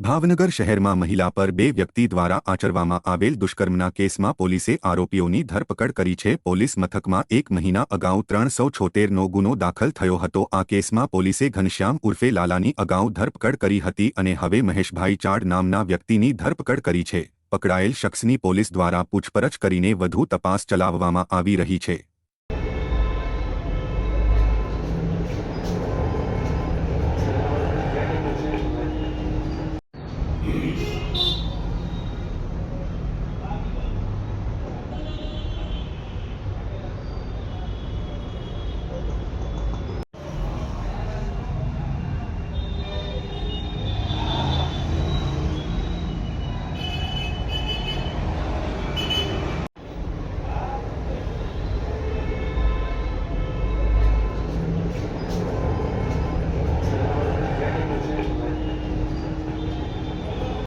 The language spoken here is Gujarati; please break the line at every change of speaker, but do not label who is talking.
ભાવનગર શહેરમાં મહિલા પર બે વ્યક્તિ દ્વારા આચરવામાં આવેલ દુષ્કર્મના કેસમાં પોલીસે આરોપીઓની ધરપકડ કરી છે. પોલીસ મથકમાં એક મહિના અગાઉ ત્રણસો છોતેરનો ગુનો દાખલ થયો હતો. આ કેસમાં પોલીસે ઘનશ્યામ ઉર્ફે લાલાની અગાઉ ધરપકડ કરી હતી અને હવે મહેશભાઈ ચાડ નામના વ્યક્તિની ધરપકડ કરી છે. પકડાયેલ શખ્સની પોલીસ દ્વારા પૂછપરછ કરીને વધુ તપાસ ચલાવવામાં આવી રહી છે. Peace.